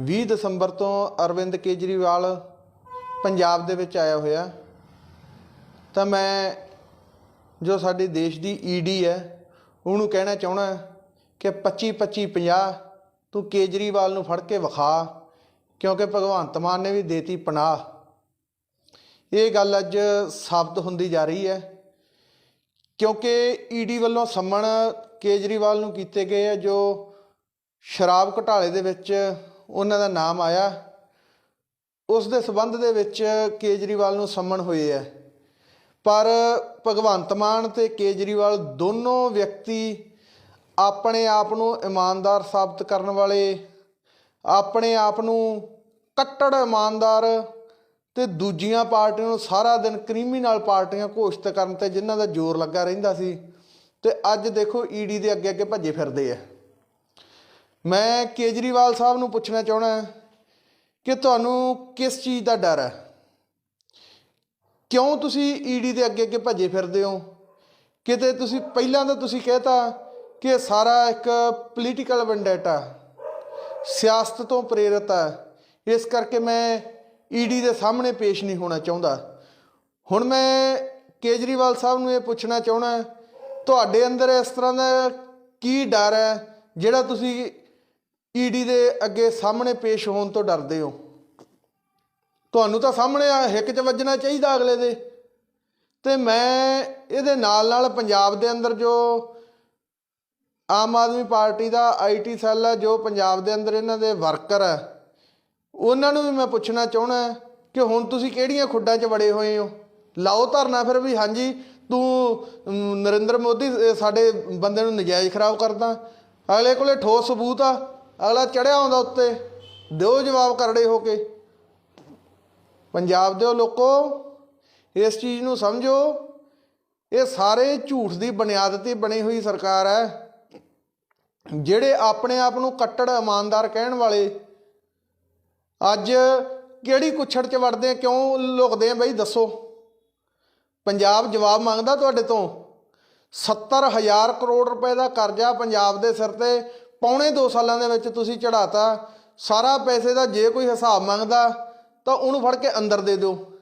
20 ਦਸੰਬਰ ਤੋਂ ਅਰਵਿੰਦ ਕੇਜਰੀਵਾਲ ਪੰਜਾਬ ਦੇ ਵਿੱਚ ਆਇਆ ਹੋਇਆ। ਤਾਂ ਮੈਂ ਜੋ ਸਾਡੇ ਦੇਸ਼ ਦੀ ਈਡੀ ਹੈ, ਉਹਨੂੰ ਕਹਿਣਾ ਚਾਹਣਾ ਕਿ 25 25 50 ਤੂੰ ਕੇਜਰੀਵਾਲ ਨੂੰ ਫੜ ਕੇ ਵਿਖਾ, ਕਿਉਂਕਿ ਭਗਵੰਤ ਮਾਨ ਨੇ ਵੀ ਦੇਤੀ ਪਨਾਹ। ਇਹ ਗੱਲ ਅੱਜ ਸਾਬਤ ਹੁੰਦੀ ਜਾ ਰਹੀ ਹੈ, ਕਿਉਂਕਿ ਈਡੀ ਵੱਲੋਂ ਸੰਮਣ ਕੇਜਰੀਵਾਲ ਨੂੰ ਕੀਤੇ ਗਏ ਆ, ਜੋ ਸ਼ਰਾਬ ਘੁਟਾਲੇ ਦੇ ਵਿੱਚ ਉਹਨਾਂ ਦਾ ਨਾਮ ਆਇਆ। ਉਸ ਦੇ ਸਬੰਧ ਦੇ ਵਿੱਚ ਕੇਜਰੀਵਾਲ ਨੂੰ ਸੰਮਣ ਹੋਏ ਹੈ ਪਰ ਭਗਵੰਤ ਮਾਨ ਤੇ ਕੇਜਰੀਵਾਲ ਦੋਨੋਂ ਵਿਅਕਤੀ ਆਪਣੇ ਆਪ ਨੂੰ ਇਮਾਨਦਾਰ ਸਾਬਤ ਕਰਨ ਵਾਲੇ, ਆਪਣੇ ਆਪ ਨੂੰ ਕੱਟੜ ਇਮਾਨਦਾਰ ਤੇ ਦੂਜੀਆਂ ਪਾਰਟੀਆਂ ਨੂੰ ਸਾਰਾ ਦਿਨ ਕ੍ਰਿਮੀਨਲ ਪਾਰਟੀਆਂ ਘੋਸ਼ਿਤ ਕਰਨ ਤੇ ਜਿਨ੍ਹਾਂ ਦਾ ਜ਼ੋਰ ਲੱਗਾ ਰਹਿੰਦਾ ਸੀ। ਤੇ ਅੱਜ ਦੇਖੋ ਈਡੀ ਦੇ ਅੱਗੇ ਅੱਗੇ ਭੱਜੇ ਫਿਰਦੇ ਆ। ਮੈਂ ਕੇਜਰੀਵਾਲ ਸਾਹਿਬ ਨੂੰ ਪੁੱਛਣਾ ਚਾਹਣਾ ਕਿ ਤੁਹਾਨੂੰ ਕਿਸ ਚੀਜ਼ ਦਾ ਡਰ ਹੈ? ਕਿਉਂ ਤੁਸੀਂ ਈਡੀ ਦੇ ਅੱਗੇ ਅੱਗੇ ਭੱਜੇ ਫਿਰਦੇ ਹੋ? ਕਿਤੇ ਤੁਸੀਂ, ਪਹਿਲਾਂ ਤਾਂ ਤੁਸੀਂ ਕਹਿਤਾ ਕਿ ਸਾਰਾ ਇੱਕ ਪੋਲੀਟੀਕਲ ਵੈਂਡੇਟਾ, ਸਿਆਸਤ ਤੋਂ ਪ੍ਰੇਰਿਤ ਹੈ। ਇਸ ਕਰਕੇ ਮੈਂ ਈਡੀ ਦੇ ਸਾਹਮਣੇ ਪੇਸ਼ ਨਹੀਂ ਹੋਣਾ ਚਾਹੁੰਦਾ। ਹੁਣ ਮੈਂ ਕੇਜਰੀਵਾਲ ਸਾਹਿਬ ਨੂੰ ਇਹ ਪੁੱਛਣਾ ਚਾਹਣਾ ਤੁਹਾਡੇ ਅੰਦਰ ਇਸ ਤਰ੍ਹਾਂ ਦਾ ਕੀ ਡਰ ਹੈ ਜਿਹੜਾ ਤੁਸੀਂ ਈਡੀ ਦੇ ਅੱਗੇ ਸਾਹਮਣੇ ਪੇਸ਼ ਹੋਣ ਤੋਂ ਡਰਦੇ ਹੋ। ਤੁਹਾਨੂੰ ਤਾਂ ਸਾਹਮਣੇ ਹਿੱਕ 'ਚ ਵੱਜਣਾ ਚਾਹੀਦਾ ਅਗਲੇ ਦੇ। ਤੇ ਮੈਂ ਇਹਦੇ ਨਾਲ ਨਾਲ ਪੰਜਾਬ ਦੇ ਅੰਦਰ ਜੋ ਆਮ ਆਦਮੀ ਪਾਰਟੀ ਦਾ ਆਈਟੀ ਸੈੱਲ ਹੈ ਜੋ ਪੰਜਾਬ ਦੇ ਅੰਦਰ ਇਹਨਾਂ ਦੇ ਵਰਕਰ ਹੈ ਉਹਨਾਂ ਨੂੰ ਵੀ ਮੈਂ ਪੁੱਛਣਾ ਚਾਹਣਾ ਕਿ ਹੁਣ ਤੁਸੀਂ ਕਿਹੜੀਆਂ ਖੁੱਡਾਂ 'ਚ ਵੜੇ ਹੋਏ ਹੋ? ਲਾਓ ਧਰਨਾ ਫਿਰ ਵੀ, ਹਾਂਜੀ, ਤੂੰ ਨਰਿੰਦਰ ਮੋਦੀ ਸਾਡੇ ਬੰਦੇ ਨੂੰ ਨਜਾਇਜ਼ ਖਰਾਬ ਕਰਦਾ। ਅਗਲੇ ਕੋਲੇ ਠੋਸ ਸਬੂਤ ਆ। ਅਗਲਾ ਚੜਿਆ ਆਉਂਦਾ ਉੱਤੇ, ਦਿਓ ਜਵਾਬ ਕਰੜੇ ਹੋ ਕੇ। ਪੰਜਾਬ ਦੇ ਲੋਕੋ, ਇਸ ਚੀਜ਼ ਨੂੰ ਸਮਝੋ, ਇਹ ਸਾਰੇ ਝੂਠ ਦੀ ਬੁਨਿਆਦ ਤੇ ਬਣੀ ਹੋਈ ਸਰਕਾਰ ਹੈ। ਜਿਹੜੇ ਆਪਣੇ ਆਪ ਨੂੰ ਕੱਟੜ ਇਮਾਨਦਾਰ ਕਹਿਣ ਵਾਲੇ, ਅੱਜ ਕਿਹੜੀ ਕੁੱਛੜ 'ਚ ਵੜਦੇ ਕਿਉਂ ਲੁਕਦੇ ਆ ਬਈ ਦੱਸੋ। ਪੰਜਾਬ ਜਵਾਬ ਮੰਗਦਾ ਤੁਹਾਡੇ ਤੋਂ 70000 ਕਰੋੜ ਰੁਪਏ ਦਾ ਕਰਜ਼ਾ ਪੰਜਾਬ ਦੇ ਸਿਰ ਤੇ ਪੌਣੇ 2 ਸਾਲਾਂ ਦੇ ਵਿੱਚ ਤੁਸੀਂ ਚੜਾਤਾ ਸਾਰਾ ਪੈਸੇ ਦਾ ਜੇ ਕੋਈ ਹਿਸਾਬ ਮੰਗਦਾ, ਤਾਂ ਉਹਨੂੰ ਫੜ ਕੇ ਅੰਦਰ ਦੇ ਦਿਓ।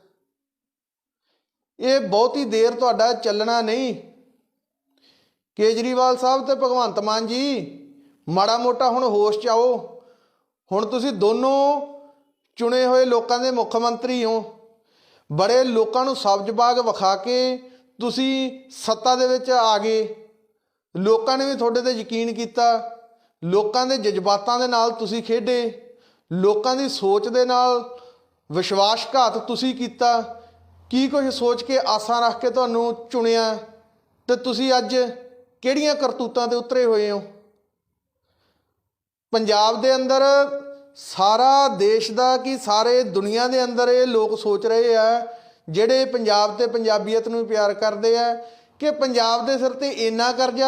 ਇਹ ਬਹੁਤੀ ਦੇਰ ਤੁਹਾਡਾ ਚੱਲਣਾ ਨਹੀਂ। ਕੇਜਰੀਵਾਲ ਸਾਹਿਬ ਤੇ ਭਗਵੰਤ ਮਾਨ ਜੀ, ਮਾੜਾ ਮੋਟਾ ਹੁਣ ਹੋਸ਼ ਚ ਆਓ। ਹੁਣ ਤੁਸੀਂ ਦੋਨੋਂ ਚੁਣੇ ਹੋਏ ਲੋਕਾਂ ਦੇ ਮੁੱਖ ਮੰਤਰੀ ਹੋ। ਬੜੇ ਲੋਕਾਂ ਨੂੰ ਸਬਜ਼ ਬਾਗ ਵਿਖਾ ਕੇ ਤੁਸੀਂ ਸੱਤਾ ਦੇ ਵਿੱਚ ਆ ਗਏ। ਲੋਕਾਂ ਨੇ ਵੀ ਤੁਹਾਡੇ ਤੇ ਯਕੀਨ ਕੀਤਾ। ਲੋਕਾਂ ਦੇ ਜਜ਼ਬਾਤਾਂ ਦੇ ਨਾਲ ਤੁਸੀਂ ਖੇਡੇ, ਲੋਕਾਂ ਦੀ ਸੋਚ ਦੇ ਨਾਲ ਵਿਸ਼ਵਾਸਘਾਤ ਤੁਸੀਂ ਕੀਤਾ, ਕੀ ਕੁਝ ਸੋਚ ਕੇ ਆਸਾਂ ਰੱਖ ਕੇ ਤੁਹਾਨੂੰ ਚੁਣਿਆ ਤੇ ਤੁਸੀਂ ਅੱਜ ਕਿਹੜੀਆਂ ਕਰਤੂਤਾਂ ਤੇ ਉਤਰੇ ਹੋਏ ਹੋ? ਪੰਜਾਬ ਦੇ ਅੰਦਰ ਸਾਰਾ ਦੇਸ਼ ਦਾ ਕੀ ਸਾਰੇ ਦੁਨੀਆ ਦੇ ਅੰਦਰ ਇਹ ਲੋਕ ਸੋਚ ਰਹੇ ਆ, ਜਿਹੜੇ ਪੰਜਾਬ ਤੇ ਪੰਜਾਬੀਅਤ ਨੂੰ ਪਿਆਰ ਕਰਦੇ ਆ, ਕਿ ਪੰਜਾਬ ਦੇ ਸਿਰ ਤੇ ਇੰਨਾ ਕਰਜ਼ਾ